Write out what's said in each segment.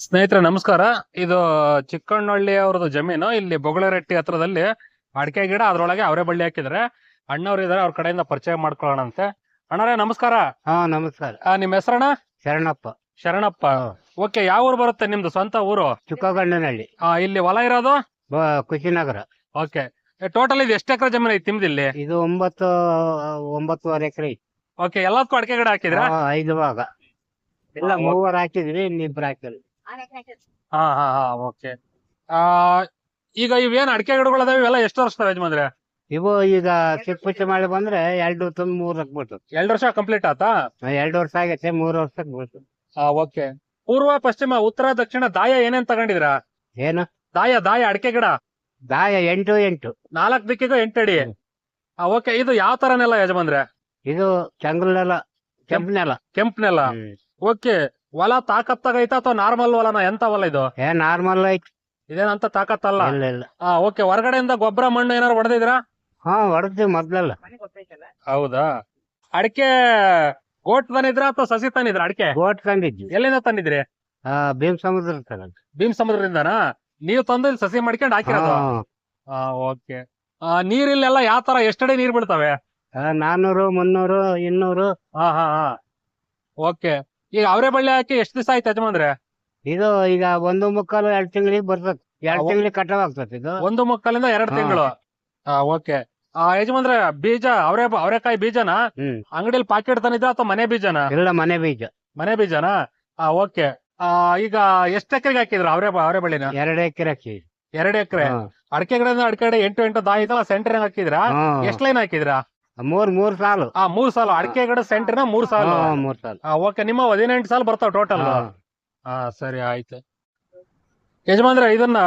ಸ್ನೇಹಿತರೆ ನಮಸ್ಕಾರ. ಇದು ಚಿಕ್ಕಣ್ಣಹಳ್ಳಿ ಅವ್ರದ್ದು ಜಮೀನು. ಇಲ್ಲಿ ಬೊಗಳರೆಟ್ಟಿ ಹತ್ರದಲ್ಲಿ ಅಡಿಕೆ ಗಿಡ ಅದ್ರೊಳಗೆ ಅವರೇ ಬಳ್ಳಿ ಹಾಕಿದ್ರೆ ಅಣ್ಣವ್ರು ಇದಾರೆ ಅವ್ರ ಕಡೆಯಿಂದ ಪರಿಚಯ ಮಾಡ್ಕೊಳ್ಳೋಣಂತೆ. ಅಣ್ಣರೇ ನಮಸ್ಕಾರ. ಹಾ ನಮಸ್ಕಾರ. ಆ, ನಿಮ್ ಹೆಸರಣ್ಣ? ಶರಣಪ್ಪ. ಶರಣಪ್ಪ. ಓಕೆ ಯಾವ ಊರು ಬರುತ್ತೆ ನಿಮ್ದು ಸ್ವಂತ ಊರು? ಚಿಕ್ಕಗಂಡನಹಳ್ಳಿ. ಆ, ಇಲ್ಲಿ ಹೊಲ ಇರೋದು? ಬ- ಕುಶಿನಗರ ಓಕೆ. ಟೋಟಲ್ ಇದು ಎಷ್ಟು ಎಕರೆ ಜಮೀನು ಐತಿ ನಿಮ್ದು ಇಲ್ಲಿ? ಇದು ಒಂಬತ್ತು ಒಂಬತ್ತುವರೆ ಎಕರೆ ಓಕೆ ಎಲ್ಲದಕ್ಕೂ ಅಡಿಕೆ ಗಿಡ ಹಾಕಿದ್ರೆ? ಐದು ಭಾಗ. ಇಲ್ಲ ಹಾ, ಮೂವರು ಹಾಕಿದ್ರಿ ಇನ್ನಿಬ್ರು ಹಾಕಿಲ್ಲ ಹಾ ಹಾ ಹಾ ಓಕೆ ಈಗ ಇವೇನ್ ಅಡಿಕೆ ಗಿಡಗಳದಾವ ಇವೆಲ್ಲ ಎಷ್ಟು ವರ್ಷ ಯಜಮಾನ್ರೆ? ಇವು ಈಗ ಚಿಕ್ಕ ಮಾಡಿ ಬಂದ್ರೆ ಎರಡು ತುಂಬ ಮೂರ್ ಹಾಕ್ಬಿಟ್ಟು ಎರಡು ವರ್ಷ ಕಂಪ್ಲೀಟ್ ಆತಾ? ಎರಡು ವರ್ಷ ಆಗೈತೆ ಮೂರ್ ವರ್ಷ ಆ ಓಕೆ ಪೂರ್ವ ಪಶ್ಚಿಮ ಉತ್ತರ ದಕ್ಷಿಣ ದಾಯ ಏನೇನ್ ತಗೊಂಡಿದ್ರ ಏನು? ದಾಯ ದಾಯ ಅಡಿಕೆ ಗಿಡ? ದಾಯ ಎಂಟು ಎಂಟು. ನಾಲ್ಕ್ ದಿಕ್ಕಿಗೂ ಅಡಿ. ಆ ಓಕೆ ಇದು ಯಾವ ತರ ನೆಲ ಯಜಮಾನ್ರೆ? ಇದು ಚಂಗ್ಲ ನೆಲ ಕೆಂಪ್ ನೆಲ. ಕೆಂಪ್ ನೆಲ. ಓಕೆ ಹೊಲ ತಾಕತ್ತಾಗೈತ ಅಥವಾ ನಾರ್ಮಲ್ ಹೊಲನ ಎಂತ ಹೊಲ ಇದು? ಏ ನಾರ್ಮಲ್ ಐತಿ. ಇದೇನಂತ ತಾಕತ್ತಲ್ಲ? ಇಲ್ಲ ಇಲ್ಲ. ಆ ಓಕೆ ಹೊರಗಡೆಯಿಂದ ಗೊಬ್ಬರ ಮಣ್ಣು ಏನಾರು ಹೊಡೆದಿದ್ರಾ ಹಾ ಹೊಡೆದ್ವಿ ಮೊದ್ಲಲ್ಲ. ಹೌದಾ? ಅಡಿಕೆ ಗೋಟ್ ತಂದಿದ್ರ ಅಥವಾ ಸಸಿ ತಂದಿದ್ರ ಅಡಿಕೆ? ಗೋಟ್ ತಂದಿದ್ವಿ. ಎಲ್ಲಿಂದ ತಂದಿದ್ರಿ? ಆ ಭೀಮ್ ಸಮುದ್ರ ತಗೊಂಡ್ ಭೀಮ್ ಸಮುದ್ರದಿಂದನಾ ನೀವು ತಂದು ಇಲ್ಲಿ ಸಸಿ ಮಾಡ್ಕೊಂಡು ಹಾಕಿರೋದು? ಆ, ಓಕೆ ನೀರಿಲ್ಲೆಲ್ಲ ಯಾವ ತರ ಎಷ್ಟಡಿ ನೀರ್ ಬೀಳ್ತವೆ? ಆ, ನಾನ್ನೂರು ಮುನ್ನೂರು ಇನ್ನೂರು. ಹಾ ಹಾ ಹಾ. ಓಕೆ ಈಗ ಅವರೇ ಬಳ್ಳಿ ಹಾಕಿ ಎಷ್ಟು ದಿವಸ ಆಯ್ತು ಯಜಮಾನ್ರೆ? ಇದು ಈಗ ಒಂದು ಮುಕ್ಕಾಲು ಎರಡ್ ತಿಂಗಳಿಗೆ ಬರ್ತದೆ. ಎರಡ್ ತಿಂಗಳಿಗೆ ಕಟಾವ್ ಆಗ್ತದೆ ಇದು. ಒಂದು ಮುಕ್ಕಲಿಂದ ಎರಡು ಹಾ. ತಿಂಗಳು. ಓಕೆ. ಯಜಮಾನ್ರೆ ಬೀಜ ಅವರೇ ಅವರೆಕಾಯಿ ಬೀಜನ? ಹ್ಮ್. ಅಂಗಡಿಯಲ್ಲಿ ಪಾಕೆಟ್ ತಂದಿದ್ರ ಅಥವಾ ಮನೆ ಬೀಜನ? ಇಲ್ಲ ಮನೆ ಬೀಜ. ಮನೆ ಬೀಜನ? ಓಕೆ. ಈಗ ಎಷ್ಟು ಎಕರೆಗೆ ಹಾಕಿದ್ರ ಅವರೇ ಅವರೇ ಬಳ್ಳಿನ? ಎರಡು ಎಕರೆ ಹಾಕಿ. ಎರಡು ಎಕರೆ. ಅಡಕೆ ಗಿಡದಿಂದ ಅಡಕೆ ಗಿಡ ಎಂಟು ಎಂಟು ದಾಯಿ ಐತಲ್ಲ ಸೆಂಟರ್ ಹಾಕಿದ್ರ? ಎಷ್ಟ್ ಲೈನ್ ಹಾಕಿದ್ರ? ಮೂರ್ ಮೂರ್ ಸಾಲು. ಆ ಮೂರ್ ಸಾಲು. ಅಡಿಕೆ ಗಿಡ ಸೆಂಟರ್ನ ಮೂರ್ ಸಾಲು. ಹಾ, ಮೂರ್ ಸಾಲು. ಓಕೆ ನಿಮ್ಮ ಹದಿನೆಂಟು ಸಾಲು ಬರ್ತಾವ ಟೋಟಲ್ ಹಾ. ಹಾ ಸರಿ ಆಯ್ತು. ಯಜಮಾನ್ರೆ ಇದನ್ನ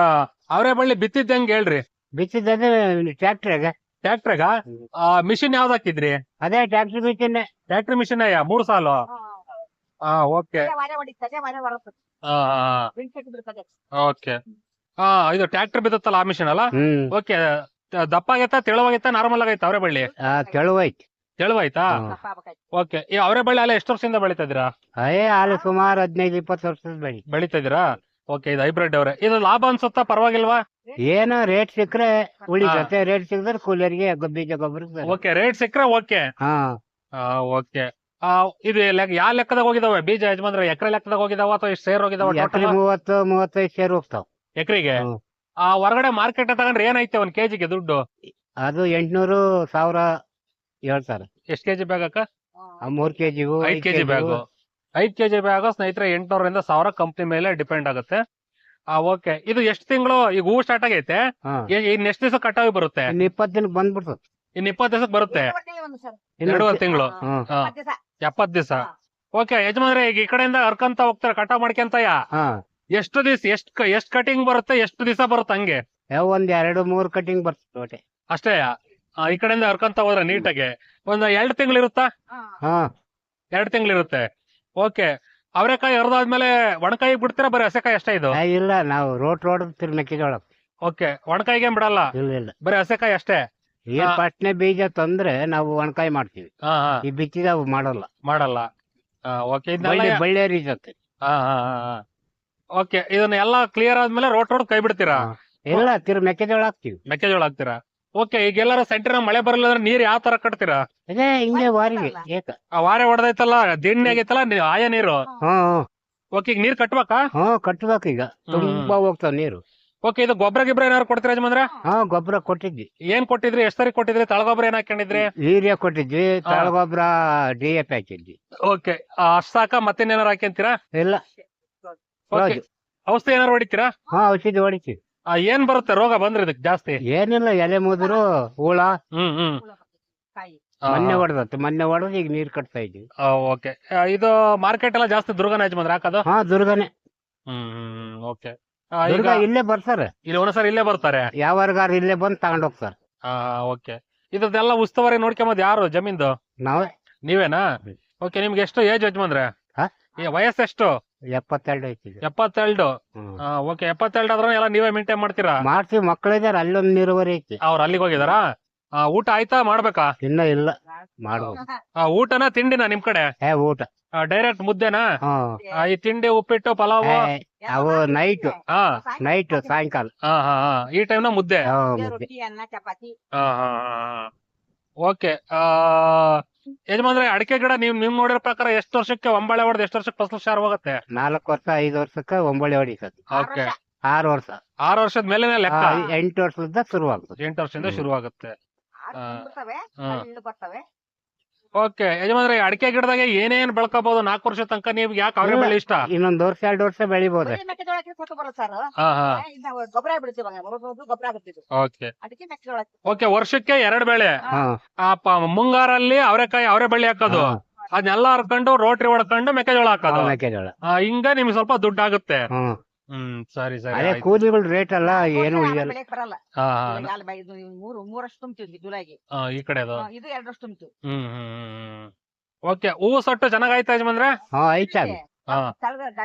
ಅವರೇ ಬಳ್ಳಿ ಬಿತ್ತಿದ್ದ ಹೆಂಗ್ ಹೇಳ್ರಿ? ಬಿತ್ತಿದ್ದಂದ್ರೆ ಟ್ರ್ಯಾಕ್ಟರ್ಗೆ ಟ್ರ್ಯಾಕ್ಟ್ರಾಗ ಮಿಷಿನ್ ಯಾವ್ದು ಹಾಕಿದ್ರಿ? ಅದೇ ಟ್ರ್ಯಾಕ್ಟರ್ ಮಿಷಿನ್ ಟ್ರ್ಯಾಕ್ಟರ್ ಮಿಷಿನ್ ಅಯ್ಯ ಮೂರ್ ಸಾಲು? ಹಾ ಓಕೆ ಓಕೆ ಹಾ ಇದು ಟ್ರ್ಯಾಕ್ಟರ್ ಬಿದ್ದತ್ತಲ್ಲ ಆ ಮಿಷಿನ್ ಅಲ್ಲ? ಹ್ಮ್. ಓಕೆ ದಪ್ಪ ಆಗೈತಾ ತೆಳುವಾಗೈತಾ ನಾರ್ಮಲ್ ಆಗೈತಾ ಅವರೇ ಬಳ್ಳಿ? ಆ, ತೆಳುವೈತಿ ತೆಳುವಾಯ್ತಾ? ಓಕೆ ಈ ಅವರೇ ಬಳ್ಳಿ ಅಲ್ಲ ಎಷ್ಟು ವರ್ಷದಿಂದ ಬೆಳಿತಾ ಇದೀರಾ ಅಯ್ಯ ಅಲ್ಲಿ ಸುಮಾರು ಹದಿನೈದು ಇಪ್ಪತ್ತು ವರ್ಷದ ಬೆಳಿ ಬೆಳಿತಾ ಇದೀರಾ ಓಕೆ ಇದು ಹೈಬ್ರಿಡ್ ಅವ್ರೆ. ಇದು ಲಾಭ ಅನ್ಸುತ್ತಾ ಪರವಾಗಿಲ್ವಾ? ಏನೋ ರೇಟ್ ಸಿಕ್ಕರೆ ಉಳಿತತೆ ರೇಟ್ ಸಿಕ್ಕಿದ್ರೆ ಕೂಲರಿಗೆ ಬೀಜ ಗೊಬ್ಬರ ಓಕೆ ರೇಟ್ ಸಿಕ್ಕ್ರೆ ಓಕೆ. ಹಾ. ಓಕೆ. ಇದು ಯಾವ ಲೆಕ್ಕದಾಗ ಹೋಗಿದಾವೆ? ಬೀಜ ಯಜಮಾನ್ರೆ ಎಕರೆ ಲೆಕ್ಕದಾಗ ಹೋಗಿದಾವ ಅಥವಾ ಎಷ್ಟು ಸೇರ್ ಹೋಗಿದಾವ ಎಕರೆ ಮೂವತ್ತು ಮೂವತ್ತೈದು ಸೇರ್ ಹೋಗ್ತಾವ. ಎಕರೆಗೆ. ಆ ಹೊರಗಡೆ ಮಾರ್ಕೆಟ್ ತಗೊಂಡ್ರೆ ಏನೈತೆ ಒಂದ್ ಕೆಜಿಗೆ ದುಡ್ಡು? ಅದು ಎಂಟ್ನೂರು ಸಾವಿರ ಹೇಳ್ತಾರೆ. ಎಷ್ಟ್ ಕೆಜಿ ಬ್ಯಾಗ್ ಅಕ್ಕ? ಆ ಮೂರ್ ಕೆಜಿಗೂ ಐದ್ ಕೆಜಿ ಬ್ಯಾಗ್ ಐದ್ ಕೆಜಿ ಬ್ಯಾಗ್ ಸ್ನೇಹಿತರೆ ಎಂಟ್ನೂರಿಂದ ಸಾವಿರ ಕಂಪ್ನಿ ಮೇಲೆ ಡಿಪೆಂಡ್ ಆಗುತ್ತೆ. ಆ ಓಕೆ ಇದು ಎಷ್ಟು ತಿಂಗಳು ಈಗ ಹೂ ಸ್ಟಾರ್ಟ್ ಆಗೈತೆ? ಇನ್ ಎಷ್ಟ್ ದಿವಸ ಕಟಾವಿ ಬರುತ್ತೆ? ಇನ್ನು ಇಪ್ಪತ್ತು ದಿನಕ್ಕೆ ಬಂದ್ಬಿಡ್ತದೆ ಇನ್ ಇಪ್ಪತ್ ದಿವಸಕ್ಕೆ ಬರುತ್ತೆ? ಇನ್ನು ಎರಡೂವರೆ ತಿಂಗಳು. ಹ್ಮ್ ಎಪ್ಪತ್ ದಿವಸ. ಓಕೆ ಯಜಮಾನ್ರೆ ಈಗ ಈ ಕಡೆಯಿಂದ ಹರ್ಕಂತ ಹೋಗ್ತಾರೆ ಕಟಾವ್ ಮಾಡ್ಕೊಂತಯ್ಯ? ಹಾ. ಎಷ್ಟು ದಿವಸ ಎಷ್ಟು ಎಷ್ಟು ಕಟಿಂಗ್ ಬರುತ್ತೆ ಎಷ್ಟು ದಿವಸ ಬರುತ್ತೆ ಹಂಗೆ? ಯಾವ ಒಂದ್ ಎರಡು ಮೂರು ಕಟಿಂಗ್ ಬರ್ತದೆ ಒಟ್ಟೆ ಅಷ್ಟೇ ಈ ಕಡೆಯಿಂದ ಹರ್ಕೊಂತ ಹೋದ್ರೆ ನೀಟಾಗಿ. ಒಂದ್ ಎರಡು ತಿಂಗಳು ಇರುತ್ತಾ? ಹಾ. ಎರಡ್ ತಿಂಗಳು ಇರುತ್ತೆ. ಓಕೆ. ಅವರೆಕಾಯಿ ಹರಿದಾದ್ಮೇಲೆ ಒಣಕಾಯಿ ಬಿಡ್ತೀರಾ ಬರೀ ಹಸೆಕಾಯಿ ಅಷ್ಟೇ ಇದು? ಇಲ್ಲ ನಾವು ರೋಟ್ ರೋಡ್ ಮೆಕ್ಕೆಜೋಳ ಓಕೆ. ಒಣಕಾಯಿಗೆ ಏನ್ ಬಿಡಲ್ಲ? ಇಲ್ಲ ಇಲ್ಲ. ಬರೀ ಹಸೆಕಾಯಿ ಅಷ್ಟೇ? ಏನ್ ಹಾ. ಪಟ್ನೆ ಬೀಜ ತಂದ್ರೆ ನಾವು ಒಣಕಾಯಿ ಮಾಡ್ತೀವಿ. ಹಾ ಹಾ. ಈ ಬಿತ್ತಿದ ಮಾಡಲ್ಲ. ಮಾಡಲ್ಲ. ಓಕೆ ಬಳ್ಳಿ ಬಳ್ಳಿ ಹರಿತತೆ ಹಾ ಹಾ ಹಾ. ಓಕೆ ಇದನ್ನ ಎಲ್ಲ ಕ್ಲಿಯರ್ ಆದ್ಮೇಲೆ ರೋಡ್ ರೋಡ್ ಕೈ ಬಿಡ್ತೀರಾ? ಎಲ್ಲ ತಿರು ಮೆಕ್ಕೆಜೋಳ ಹಾಕ್ತಿವಿ. ಮೆಕ್ಕೆಜೋಳ ಹಾಕ್ತೀರಾ? ಓಕೆ ಈಗ ಎಲ್ಲಾರ ಸೆಂಟರ್ ಮಳೆ ಬರಲ್ಲ ಅಂದ್ರೆ ನೀರ್ ಯಾವ ತರ ಕಟ್ತೀರಾ? ಅದೇ ಹಿಂಗೆ ವಾರಿಗೆ ಏಕ. ಆ ವಾರೆ ಹೊಡೆದೈತಲ್ಲ ದಿಣ್ಣೆ ಆಗೈತಲ್ಲ ನೀ- ಆಯ ನೀರು? ಹಾ. ಓಕೆ ಈಗ ನೀರ್ ಕಟ್ಬೇಕಾ? ಹಾ ಕಟ್ಬೇಕು ಈಗ. ತುಂಬಾ ಹೋಗ್ತಾವ ನೀರು. ಓಕೆ ಇದು ಗೊಬ್ಬರ ಗಿಬ್ರ ಏನಾರು ಕೊಡ್ತೀರಾ ಯಜಮಾನ್ರ? ಹಾ. ಗೊಬ್ಬರ ಕೊಟ್ಟಿದ್ವಿ. ಏನ್ ಕೊಟ್ಟಿದ್ರಿ? ಎಷ್ಟ್ ಸರಿ ಕೊಟ್ಟಿದ್ರಿ? ತಳಗೊಬ್ಬರ ಏನ್ ಹಾಕೊಂಡಿದ್ರಿ ಯೂರಿಯಾ ಕೊಟ್ಟಿದ್ವಿ ತಾಳ ಗೊಬ್ಬರ ಡಿ ಎಫ್ ಪಿ ಹಾಕಿದ್ವಿ. ಓಕೆ ಅಷ್ಟ್ ಸಾಕ ಏನಾರ ಹಾಕ್ಯಂತೀರಾ? ಇಲ್ಲ. ಔಷಧಿ ಏನಾರು ಹೊಡಿತೀರಾ? ಹಾ ಔಷಧಿ ಹೊಡಿತೀವಿ. ಆ, ಏನ್ ಬರುತ್ತೆ ರೋಗ ಬಂದ್ರೆ ಇದಕ್ ಜಾಸ್ತಿ? ಏನಿಲ್ಲ ಎಲೆ ಮುದ್ರು ಹುಳ. ಹ್ಮ್ ಹ್ಮ್. ಮೊನ್ನೆ ಹೊಡೆದತ್ತು ಮೊನ್ನೆ ಹೊಡೆದು ಈಗ ನೀರ್ ಕಟ್ತಾ ಇದ್ವಿ ಓಕೆ. ಇದು ಮಾರ್ಕೆಟ್ ಎಲ್ಲ ಜಾಸ್ತಿ ದುರ್ಗನ ಯಜಮಾನ್ರ ಹಾಕೋದು? ಹಾ ದುರ್ಗನೆ. ಹ್ಮ್ ಓಕೆ. ದುರ್ಗ ಈಗ ಇಲ್ಲೇ ಬರ್ತಾರೆ. ಇಲ್ಲಿ ಒಂದ್ಸರಿ ಇಲ್ಲೇ ಬರ್ತಾರೆ? ಯಾವಾಗಾರ ಇಲ್ಲೇ ಬಂದ್ ತಗೊಂಡ್ ಹೋಗ್ತಾರೆ. ಓಕೆ. ಇದ್ರದ್ದೆಲ್ಲ ಉಸ್ತುವಾರಿ ನೋಡ್ಕೊಂಬದ್ ಯಾರು ಜಮೀನ್ದು? ನಾವೇ. ನೀವೇನಾ? ಹ್ಮ್. ಓಕೆ ನಿಮ್ಗೆ ಎಷ್ಟು ಏಜ್ ಯಜಮಾನ್ರೆ? ಹಾ? ಈ ವಯಸ್ಸೆಷ್ಟು? ಎಪ್ಪತ್ತೆರಡು ಐತಿ ಈಗ. ಎಪ್ಪತ್ತೆರಡು? ಹ್ಮ್. ಓಕೆ ಎಪ್ಪತ್ತೆರಡು ಆದ್ರೂ ಎಲ್ಲ ನೀವೇ ಮೇಂಟೈನ್ ಮಾಡ್ತೀರಾ? ಮಾಡ್ತೀವಿ ಮಕ್ಕಳಿದಾರೆ ಅಲ್ಲೊಂದು ನೀರುವರಿ ಐತಿ. ಅವ್ರ ಅಲ್ಲಿಗೆ ಹೋಗಿದಾರಾ? ಆ, ಊಟ ಆಯ್ತಾ ಮಾಡ್ಬೇಕಾ? ಇನ್ನ ಇಲ್ಲ ಮಾಡ್ಬೇಕು ಆ, ಊಟನ ತಿಂಡಿನ ನಿಮ್ ಕಡೆ? ಏ ಊಟ. ಡೈರೆಕ್ಟ್ ಮುದ್ದೆನಾ? ಹಾ. ಆ, ಈ ತಿಂಡಿ ಉಪ್ಪಿಟ್ಟು ಪಲಾವ್? ಏ, ಅವು ನೈಟ್ ಹಾ. ನೈಟ್ ಸಾಯಂಕಾಲ. ಹಾ ಹಾ ಹಾ. ಈ ಟೈಮ್ನ ಮುದ್ದೆ? ಹಾ, ಮುದ್ದೆ. ರೊಟ್ಟಿ ಅನ್ನ ಚಪಾತಿ. ಹಾ ಹಾ ಓಕೆ ಯಜಮಾನ್ರೆ ಅಡಿಕೆ ಗಿಡ ನೀವ್ ನಿಮ್ ನೋಡಿರೋ ಪ್ರಕಾರ ಎಷ್ಟು ವರ್ಷಕ್ಕೆ ಒಂಬಳೆ ಹೊಡೆದ್ ಎಷ್ಟು ವರ್ಷಕ್ಕೆ ಫಸಲು ಶಾರ್ ಹೋಗುತ್ತೆ? ನಾಲ್ಕು ವರ್ಷ ಐದು ವರ್ಷಕ್ಕ ಒಂಬಳೆ ಹೊಡಿತದೆ. ಆರು ಓಕೆ. ವರ್ಷ. ಆರು ವರ್ಷ. ಆರು ವರ್ಷದ ಮೇಲೆ ಲೆಕ್ಕ? ಆ, ಎಂಟು ವರ್ಷದಿಂದ ಶುರುವಾಗ್ತದೆ. ಎಂಟು ವರ್ಷದಿಂದ ಹ್ಮ್. ಶುರು ಆಗುತ್ತೆ ಆರು ಆ, ಬರ್ತವೆ ಹಾ ಹಳ್ಳು ಬರ್ತವೆ. ಓಕೆ ಯಜಮಾನ್ರೆ ಅಡಿಕೆ ಗಿಡದಾಗ ಏನೇನ್ ಬೆಳ್ಕೋಬಹುದು ನಾಲ್ಕು ವರ್ಷ ತನಕ ನೀವು ಯಾಕೆ ಅವ್ರೆ ಬೆಳೆ ಇಷ್ಟ? ಇನ್ನೊಂದು ವರ್ಷ ಎರಡು ವರ್ಷ ಬೆಳಿಬಹುದು ಬರೀ ಮೆಕ್ಕೆಜೋಳಕ್ಕೆ ಸೊತ್ತು ಬರುತ್ತೆ ಸರ್ ಹಾ ಹಾ. ಗೊಬ್ಬರ ಬಿಡ್ತೀವಿ ಗೊಬ್ಬರ. ಓಕೆ. ಅದಕ್ಕೆ ಮೆಕ್ಕೆಜೋಳ ಓಕೆ ವರ್ಷಕ್ಕೆ ಎರಡ್ ಬೆಳೆ. ಹಾ. ಆ ಪ- ಮುಂಗಾರಲ್ಲಿ ಅವರೆಕಾಯಿ ಅವರೇ ಬೆಳೆ ಹಾಕೋದು. ಅದನ್ನೆಲ್ಲ ಹರ್ಕೊಂಡು ರೋಟ್ರಿ ಹೊಡ್ಕೊಂಡು ಮೆಕ್ಕೆಜೋಳ ಹಾಕೋದು. ಮೆಕ್ಕೆಜೋಳ. ಆ, ಹಿಂಗ ನಿಮ್ಗೆ ಸ್ವಲ್ಪ ದುಡ್ಡು ಆಗುತ್ತೆ. ಹ್ಮ್ ಹ್ಮ್ ಸರಿ ಸರಿ ಅದೇ ಆಯ್ತು. ಕೂಲಿಗಳ ರೇಟ್ ಅಲ್ಲ ಏನು ಬೆಳೆಯಕ್ ಬರಲ್ಲ. ಹಾ ಹಾ. ಇವಾಗ ಅಲ್ಲಿ ಬೈ- ಇದು ಮೂರು ಮೂರಷ್ಟು ತುಂಬ್ತಿವಿ ಜುಲೈಗೆ. ಆ, ಈ ಕಡೆ ಅದು. ಹಾ, ಇದು ಎರಡಷ್ಟು ತುಂಬ್ತೀವಿ. ಹ್ಮ್ ಹ್ಮ್ ಹ್ಮ್ ಓಕೆ ಹೂವು ಸೊಟ್ಟು ಚೆನ್ನಾಗಾಯ್ತಾ ಯಜಮಾನ್ರೆ? ಹಾ ಐತಾಗ ಹಾ.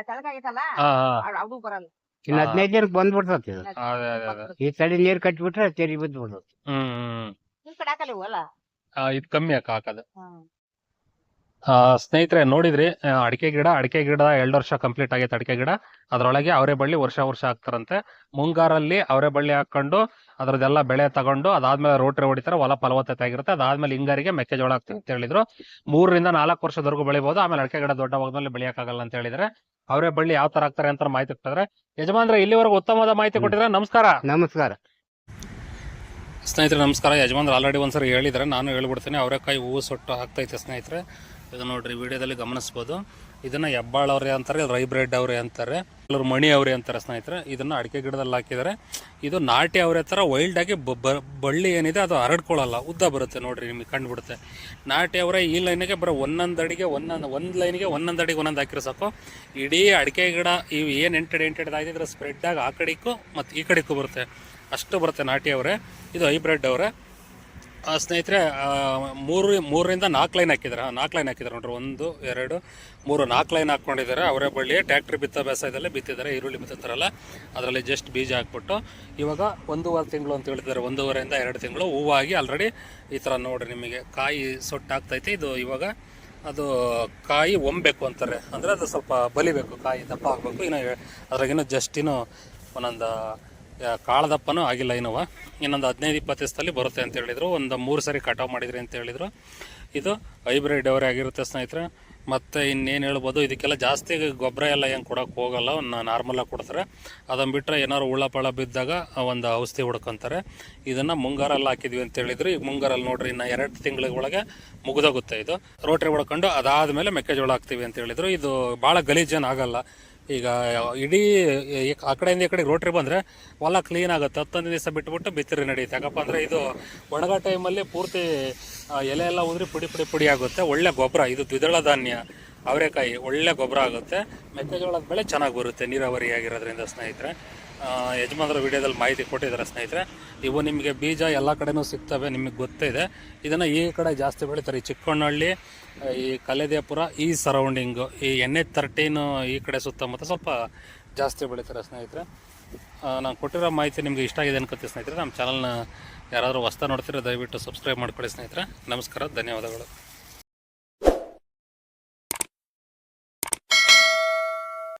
ತಳಗಾಗೈತಲ್ಲ? ಹಾ ಹಾ. ಅದು ಬರಲ್ಲ. ಇನ್ನು ಹಾ. ಹದಿನೈದು ದಿನಕ್ಕೆ ಬಂದ್ಬಿಡ್ತತಿ ಇದು ಅದೇ ಅದೇ ಅದೇ. ಈ ತಡಿ ನೀರ್ ಕಟ್ಬಿಟ್ರೆ ತೆರಿ ಬಿದ್ದು ಬಿಡ್ತದೆ ಹ್ಮ್ ಹ್ಮ್. ಈ ಕಡೆ ಹಾಕಲ್ಲ ಇವು ಅಲ್ಲ ಆ, ಇದು ಕಮ್ಮಿ ಹಾಕ ಹಾಕದು. ಹ್ಮ್. ಆ, ಸ್ನೇಹಿತರೆ ನೋಡಿದ್ರಿ ಅಡಿಕೆ ಗಿಡ ಅಡಿಕೆ ಗಿಡ ಎರಡು ವರ್ಷ ಕಂಪ್ಲೀಟ್ ಆಗೈತೆ ಅಡಿಕೆ ಗಿಡ. ಅದರೊಳಗೆ ಅವರೇ ಬಳ್ಳಿ ವರ್ಷ ವರ್ಷ ಹಾಕ್ತಾರಂತೆ. ಮುಂಗಾರಲ್ಲಿ ಅವರೇ ಬಳ್ಳಿ ಹಾಕೊಂಡು ಅದರದೆಲ್ಲ ಬೆಳೆ ತಗೊಂಡು ಅದಾದ್ಮೇಲೆ ರೋಟ್ರಿ ಹೊಡಿತಾರೆ ಹೊಲ ಫಲವತ್ತತೆ ಆಗಿರುತ್ತೆ. ಅದಾದ್ಮೇಲೆ ಹಿಂಗಾರಿಗೆ ಮೆಕ್ಕೆಜೋಳ ಹಾಕ್ತೀವಿ ಅಂತ ಹೇಳಿದ್ರು. ಮೂರರಿಂದ ನಾಲ್ಕು ವರ್ಷದವರೆಗೂ ಬೆಳಿಬಹುದು ಆಮೇಲೆ ಅಡಿಕೆ ಗಿಡ ದೊಡ್ಡವಾದ್ಮೇಲೆ ಬೆಳೆಯಕ್ಕಾಗಲ್ಲ ಅಂತ ಹೇಳಿದ್ರೆ ಅವರೇ ಬಳ್ಳಿ ಯಾವ ತರ ಹಾಕ್ತಾರೆ ಅಂತ ಮಾಹಿತಿ ಕೊಟ್ಟಿದ್ರೆ ಯಜಮಾನ್ರೆ ಇಲ್ಲಿವರೆಗೂ ಉತ್ತಮವಾದ ಮಾಹಿತಿ ಕೊಟ್ಟಿದ್ರೆ ನಮಸ್ಕಾರ. ನಮಸ್ಕಾರ. ಸ್ನೇಹಿತರೆ, ನಮಸ್ಕಾರ. ಯಜಮಾನ್ರು ಆಲ್ರೆಡಿ ಒಂದ್ಸರಿ ಹೇಳಿದ್ರೆ ನಾನು ಹೇಳ್ಬಿಡ್ತೀನಿ, ಅವರೆಕಾಯಿ ಹೂವು ಸೊಟ್ಟು ಹಾಕ್ತೈತೆ ಸ್ನೇಹಿತರೆ. ಇದು ನೋಡ್ರಿ, ವಿಡಿಯೋದಲ್ಲಿ ಗಮನಿಸ್ಬೋದು. ಇದನ್ನ ಹೆಬ್ಬಾಳ ಅವ್ರೆ ಅಂತಾರೆ ರೈಬ್ರೆಡ್ ಅವ್ರೆ ಅಂತಾರೆ ಕೆಲವರು ಮಣಿ ಅವ್ರೆ ಅಂತಾರೆ ಸ್ನೇಹಿತರೆ. ಇದನ್ನ ಅಡಿಕೆ ಗಿಡದಲ್ಲಿ ಹಾಕಿದರೆ ಇದು ನಾಟಿ ಅವರೆ ಥರ ವೈಲ್ಡ್ ಆಗಿ ಬ- ಬ- ಬಳ್ಳಿ ಏನಿದೆ, ಅದು ಹರಡ್ಕೊಳ್ಳಲ್ಲ. ಉದ್ದ ಬರುತ್ತೆ ನೋಡಿರಿ, ನಿಮಗೆ ಕಂಡುಬಿಡುತ್ತೆ. ನಾಟಿ ಅವರೇ ಈ ಲೈನಿಗೆ ಬರೋ ಒಂದೊಂದು ಅಡಿಗೆ, ಒಂದೊಂದು, ಒಂದು ಲೈನಿಗೆ ಒಂದೊಂದು ಅಡಿಗೆ ಒಂದೊಂದು ಹಾಕಿರೋ ಸಾಕು. ಇಡೀ ಅಡಿಕೆ ಗಿಡ ಇವು ಏನು ಎಂಟೆಡ್ ಎಂಟೆಡ್ ಆಗಿದ್ರೆ ಸ್ಪ್ರೆಡ್ ಆಗಿ ಆ ಕಡೆಗೂ ಮತ್ತು ಈ ಕಡೆಗೂ ಬರುತ್ತೆ. ಅಷ್ಟು ಬರುತ್ತೆ ನಾಟಿ ಅವರೇ. ಇದು ಹೈಬ್ರಿಡ್ ಅವರೇ. ಸ್ನೇಹಿತರೆ ಮೂರು, ಮೂರರಿಂದ ನಾಲ್ಕು ಲೈನ್ ಹಾಕಿದ್ದಾರೆ ನಾಲ್ಕು ಲೈನ್ ಹಾಕಿದ್ದಾರೆ ನೋಡ್ರಿ. ಒಂದು, ಎರಡು, ಮೂರು, ನಾಲ್ಕು ಲೈನ್ ಹಾಕ್ಕೊಂಡಿದ್ದಾರೆ. ಅವರೇ ಬಳ್ಳಿ ಟ್ಯಾಕ್ಟ್ರಿ ಬಿತ್ತ ಬೇಸಾಯದಲ್ಲೇ ಬಿತ್ತಿದ್ದಾರೆ. ಈರುಳ್ಳಿ ಬಿತ್ತುತ್ತಾರಲ್ಲ, ಅದರಲ್ಲಿ ಜಸ್ಟ್ ಬೀಜ ಹಾಕ್ಬಿಟ್ಟು, ಇವಾಗ ಒಂದೂವರೆ ತಿಂಗಳು ಅಂತ ಹೇಳಿದ್ದಾರೆ. ಒಂದೂವರೆಯಿಂದ ಎರಡು ತಿಂಗಳು. ಹೂವಾಗಿ ಆಲ್ರೆಡಿ ಈ ಥರ ನೋಡಿರಿ ನಿಮಗೆ. ಕಾಯಿ ಸೊಟ್ಟಾಗ್ತೈತೆ. ಇದು ಇವಾಗ ಅದು ಕಾಯಿ ಒಂಬೇಕು ಅಂತಾರೆ. ಅಂದರೆ ಅದು ಸ್ವಲ್ಪ ಬಲಿಬೇಕು. ಕಾಯಿ ದಪ್ಪ ಆಗಬೇಕು. ಇನ್ನು ಅದ್ರಾಗಿನ್ನೂ ಜಸ್ಟ್ ಇನ್ನು ಒಂದೊಂದು ಕಾಳದಪ್ಪನೂ ಆಗಿಲ್ಲ ಇನ್ನುವ. ಇನ್ನೊಂದು ಹದಿನೈದು, ಇಪ್ಪತ್ತು ದಿವಸದಲ್ಲಿ ಬರುತ್ತೆ ಅಂತ ಹೇಳಿದರು. ಒಂದು ಮೂರು ಸರಿ ಕಟಾವು ಮಾಡಿದ್ರಿ ಅಂತ ಹೇಳಿದರು. ಇದು ಹೈಬ್ರಿಡ್ ಅವರೇ ಆಗಿರುತ್ತೆ ಸ್ನೇಹಿತರೆ. ಮತ್ತು ಇನ್ನೇನು ಹೇಳ್ಬೋದು, ಇದಕ್ಕೆಲ್ಲ ಜಾಸ್ತಿ ಗೊಬ್ಬರ ಎಲ್ಲ ಏನು ಕೊಡೋಕೆ ಹೋಗಲ್ಲ ಒಂದು ನಾರ್ಮಲಾಗಿ ಕೊಡ್ತಾರೆ. ಅದನ್ನು ಬಿಟ್ಟರೆ ಏನಾದ್ರು ಉಳ್ಳಪಳ ಬಿದ್ದಾಗ ಒಂದು ಔಷಧಿ ಹುಡ್ಕೊತಾರೆ. ಇದನ್ನು ಮುಂಗಾರಲ್ಲಿ ಹಾಕಿದ್ವಿ ಅಂತ ಹೇಳಿದ್ರು. ಈಗ ಮುಂಗಾರಲ್ಲಿ ನೋಡ್ರಿ, ಇನ್ನು ಎರಡು ತಿಂಗಳ ಒಳಗೆ ಮುಗಿದೋಗುತ್ತೆ ಇದು. ರೋಟ್ರಿ ಹೊಡ್ಕೊಂಡು ಅದಾದಮೇಲೆ ಮೆಕ್ಕೆಜೋಳ ಹಾಕ್ತೀವಿ ಅಂತ ಹೇಳಿದರು. ಇದು ಭಾಳ ಗಲೀಜೇನು ಆಗಲ್ಲ. ಈಗ ಇಡೀ ಆ ಕಡೆಯಿಂದ ಈ ಕಡೆ ರೋಟ್ರಿ ಬಂದರೆ ಹೊಲ ಕ್ಲೀನ್ ಆಗುತ್ತೆ. ಹತ್ತೊಂದು ದಿವಸ ಬಿಟ್ಬಿಟ್ಟು ಬಿತ್ತರಿ ನಡೆಯುತ್ತೆ. ಯಾಕಪ್ಪ ಅಂದರೆ ಇದು ಒಣಗ ಟೈಮಲ್ಲಿ ಪೂರ್ತಿ ಎಲೆ ಎಲ್ಲ ಉದ್ರಿ ಪುಡಿ ಪುಡಿ ಪುಡಿ ಆಗುತ್ತೆ. ಒಳ್ಳೆ ಗೊಬ್ಬರ, ಇದು ದ್ವಿದಳ ಧಾನ್ಯ, ಅವರೆಕಾಯಿ, ಒಳ್ಳೆ ಗೊಬ್ಬರ ಆಗುತ್ತೆ. ಮೆಕ್ಕೆಜೋಳದ ಬೆಳೆ ಚೆನ್ನಾಗಿ ಬರುತ್ತೆ ನೀರಾವರಿ ಆಗಿರೋದ್ರಿಂದ ಸ್ನೇಹಿತರೆ. ಯಜಮಾನರ ವಿಡಿಯೋದಲ್ಲಿ ಮಾಹಿತಿ ಕೊಟ್ಟಿದ್ದಾರೆ ಸ್ನೇಹಿತರೆ. ಇವು ನಿಮಗೆ ಬೀಜ ಎಲ್ಲ ಕಡೆನೂ ಸಿಗ್ತವೆ, ನಿಮಗೆ ಗೊತ್ತಿದೆ. ಇದನ್ನು ಈ ಕಡೆ ಜಾಸ್ತಿ ಬೆಳೀತಾರೆ. ಈ ಚಿಕ್ಕಣ್ಣಹಳ್ಳಿ ಈ ಕಲೆದೇಪುರ ಈ ಸರೌಂಡಿಂಗು ಈ ಎನ್ ಎಚ್ ತರ್ಟೀನು ಈ ಕಡೆ ಸುತ್ತಮುತ್ತ ಸ್ವಲ್ಪ ಜಾಸ್ತಿ ಬೆಳೀತಾರೆ ಸ್ನೇಹಿತರೆ. ನಾನು ಕೊಟ್ಟಿರೋ ಮಾಹಿತಿ ನಿಮಗೆ ಇಷ್ಟ ಆಗಿದೆ ಅನ್ಕೋತೀವಿ ಸ್ನೇಹಿತರೆ. ನಮ್ಮ ಚಾನಲ್ನ ಯಾರಾದರೂ ಹೊಸ್ತಾ ನೋಡ್ತೀರೋ ದಯವಿಟ್ಟು ಸಬ್ಸ್ಕ್ರೈಬ್ ಮಾಡ್ಕೊಳ್ಳಿ ಸ್ನೇಹಿತರೆ. ನಮಸ್ಕಾರ, ಧನ್ಯವಾದಗಳು.